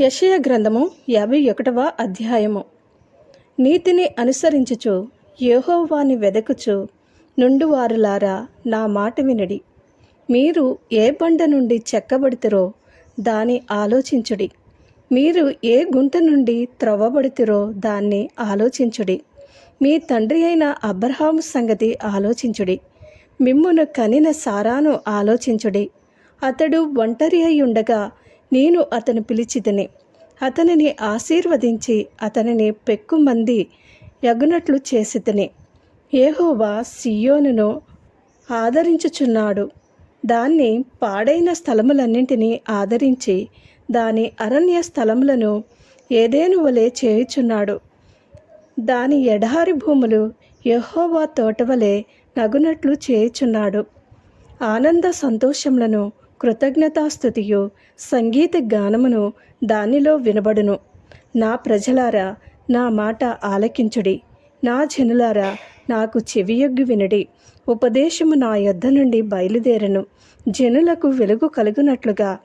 యషయ గ్రంథము యాభై ఒకటవ అధ్యాయము. నీతిని అనుసరించుచు యోహోవాని వెదకుచు నుండువారులారా నా మాట వినడి. మీరు ఏ బండ నుండి చెక్కబడితిరో దాని ఆలోచించుడి. మీరు ఏ గుంట నుండి త్రవ్వబడితిరో దాన్ని ఆలోచించుడి. మీ తండ్రి అయిన అబ్రహాము సంగతి ఆలోచించుడి. మిమ్మును కనిన సారాను ఆలోచించుడి. అతడు ఒంటరి అయి ఉండగా నేను అతను పిలిచిదని అతనిని ఆశీర్వదించి అతనిని పెక్కుమంది యగునట్లు చేసిదని ఏహోవా సియోనును ఆదరించుచున్నాడు. దాన్ని పాడైన స్థలములన్నింటినీ ఆదరించి దాని అరణ్య స్థలములను ఏదేను వలె చేయుచున్నాడు. దాని ఎడారి భూములు యహోవా తోటవలే నగునట్లు చేయుచున్నాడు. ఆనంద సంతోషములను కృతజ్ఞతాస్థుతియు సంగీత గానమును దానిలో వినబడును. నా ప్రజలారా నా మాట ఆలకించుడి. నా జనులారా నాకు చెవియొగ్గి వినడి. ఉపదేశము నా యొద్ద నుండి బయలుదేరను. జనులకు వెలుగు కలుగునట్లుగా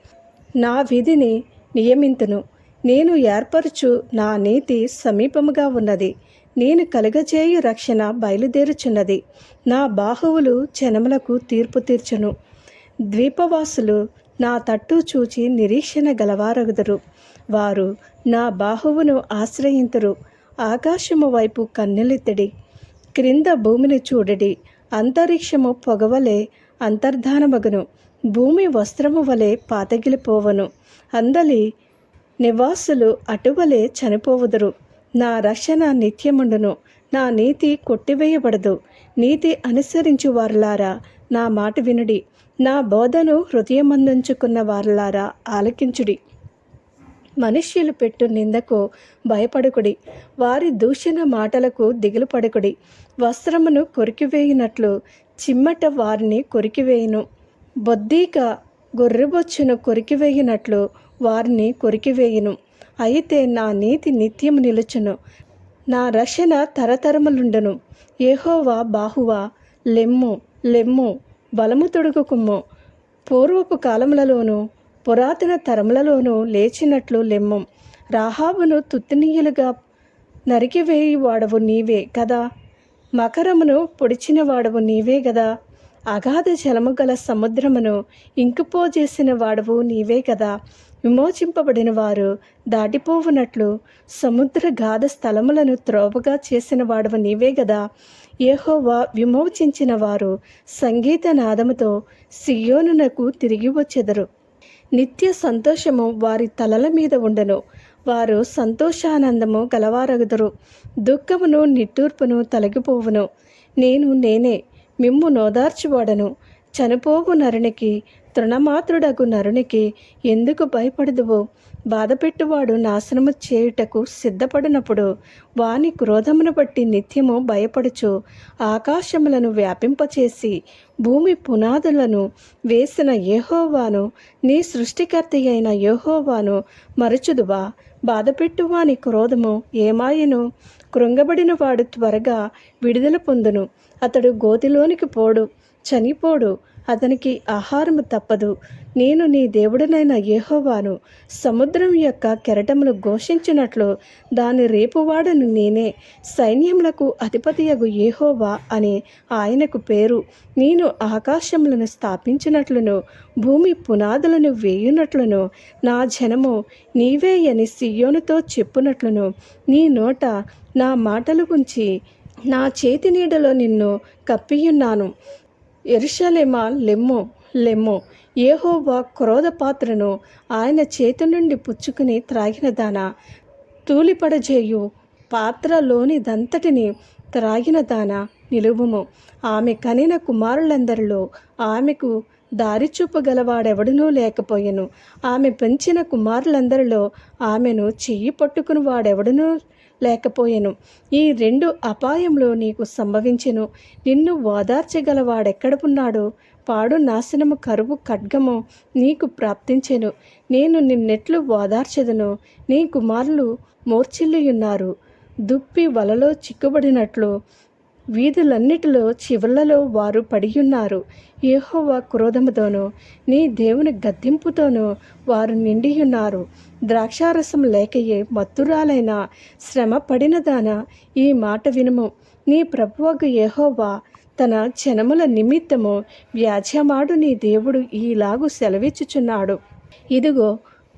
నా విధిని నియమింతును. నేను ఏర్పరచు నా నీతి సమీపముగా ఉన్నది. నేను కలుగచేయు రక్షణ బయలుదేరుచున్నది. నా బాహువులు జనములకు తీర్పు తీర్చును. ద్వీపవాసులు నా తట్టు చూచి నిరీక్షణ గలవారగుదరు. వారు నా బాహువును ఆశ్రయింతురు. ఆకాశము వైపు కన్నెలెత్తడి. క్రింద భూమిని చూడడి. అంతరిక్షము పొగవలే అంతర్ధానమగును. భూమి వస్త్రము వలె పాతగిలిపోవను. అందలి నివాసులు అటువలే చనిపోవుదురు. నా రక్షణ నిత్యముండును. నా నీతి కొట్టివేయబడదు. నీతి అనుసరించు వారులారా నా మాట వినుడి. నా బోధను హృదయమందుంచుకున్న వారలారా ఆలకించుడి. మనుష్యులు పెట్టు నిందకు భయపడుకుడి. వారి దూషణ మాటలకు దిగులు పడుకుడి వస్త్రమును కొరికివేయినట్లు చిమ్మట వారిని కొరికివేయును. బొద్దీక గొర్రెబొచ్చును కొరికివేయినట్లు వారిని కొరికివేయును. అయితే నా నీతి నిత్యం నిలుచును. నా రక్షణ తరతరములుండును. ఏహోవా బాహువా లెమ్ము. లెమ్ము బలము తొడుగు కుమ్ము పూర్వపు కాలములలోనూ పురాతన తరములలోనూ లేచినట్లు లెమ్ము. రాహాబును తుత్తినీయులుగా నరికివేయి వాడవు నీవే కదా? మకరమును పొడిచిన వాడవు నీవే గదా అగాధ జలము గల సముద్రమును ఇంకిపోజేసిన వాడవు నీవే కదా. విమోచింపబడిన వారు దాటిపోవునట్లు సముద్ర గాధ స్థలములను త్రోవగా చేసిన వాడవు నీవే గదా ఏహోవా విమోచించిన వారు సంగీత నాదముతో సియోనునకు తిరిగి వచ్చెదరు. నిత్య సంతోషము వారి తలల మీద ఉండను. వారు సంతోషానందము గలవారగుదురు. దుఃఖమును నిట్టూర్పును తొలగిపోవును. నేను నేనే మిమ్ము నోదార్చువాడను. చనిపోవు నరునికి తృణమాత్రుడగు నరునికి ఎందుకు భయపడదువు? బాధపెట్టువాడు నాశనము చేయుటకు సిద్ధపడినప్పుడు వాని క్రోధమును బట్టి నిత్యము భయపడుచు ఆకాశములను వ్యాపింపచేసి భూమి పునాదులను వేసిన యహోవాను నీ సృష్టికర్త అయిన యహోవాను మరచుదువా? బాధపెట్టువాని క్రోధము ఏమాయను? కృంగబడిన వాడు త్వరగా విడుదల పొందును. అతడు గోతిలోనికి పోడు చనిపోడు. అతనికి ఆహారము తప్పదు. నేను నీ దేవుడనైన యహోవాను సముద్రం యొక్క కెరటములు ఘోషించినట్లు దాని రేపువాడను నేనే. సైన్యములకు అధిపతియగు యహోవా అని ఆయనకు పేరు. నేను ఆకాశములను స్థాపించినట్లును భూమి పునాదులను వేయునట్లును నా జనము నీవే అని సియోనుతో చెప్పునట్లును. నీ నోట నా మాటలు ఉంచి నా చేతి నీడలో నిన్ను కప్పియున్నాను. ఎరుషలేమా లెమ్ము. లెమ్ము. ఏహోవా క్రోధ పాత్రను ఆయన చేతి నుండి పుచ్చుకుని త్రాగిన దాన. తూలిపడజేయు పాత్రలోనిదంతటిని త్రాగిన దాన నిలువుము. ఆమె కనిన కుమారులందరిలో ఆమెకు దారి చూపగలవాడెవడనూ లేకపోయెను. ఆమె పెంచిన కుమారులందరిలో ఆమెను చెయ్యి పట్టుకుని వాడెవడనూ లేకపోయెను. ఈ రెండు అపాయంలో నీకు సంభవించెను. నిన్ను ఓదార్చగలవాడెక్కడున్నాడు పాడు నాశనము కరువు ఖడ్గము నీకు ప్రాప్తించెను. నేను నిన్నెట్లు ఓదార్చెదను. నీ కుమారులు మూర్ఛిల్లియున్నారు. దుప్పి వలలో చిక్కుబడినట్లు వీధులన్నిటిలో చివర్లలో వారు పడియున్నారు. యెహోవా క్రోధముతోనూ నీ దేవుని గద్దింపుతోనూ వారు నిండియున్నారు. ద్రాక్షారసం లేకయే మత్తురాలైన శ్రమ పడినదాన ఈ మాట వినుము. నీ ప్రభువకు ఏహోవా తన జనముల నిమిత్తము వ్యాజ్యమాడు నీ దేవుడు ఈలాగు సెలవిచ్చుచున్నాడు. ఇదిగో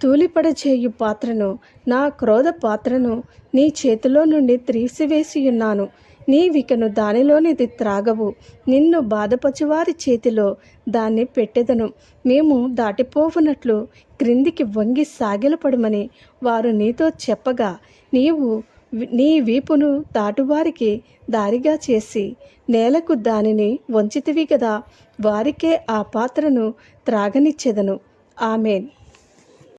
తూలిపడచేయు పాత్రను నా క్రోధ పాత్రను నీ చేతిలో నుండి త్రీసివేసి ఉన్నాను నీవికను దానిలోనిది త్రాగవు. నిన్ను బాధపచువారి చేతిలో దాన్ని పెట్టెదను. మేము దాటిపోవునట్లు క్రిందికి వంగి సాగిలపడమని వారు నీతో చెప్పగా నీవు నీ వీపును దాటువారికి దారిగా చేసి నేలకు దానిని వంచితివి కదా వారికే ఆ పాత్రను త్రాగనిచ్చెదను. ఆమెన్.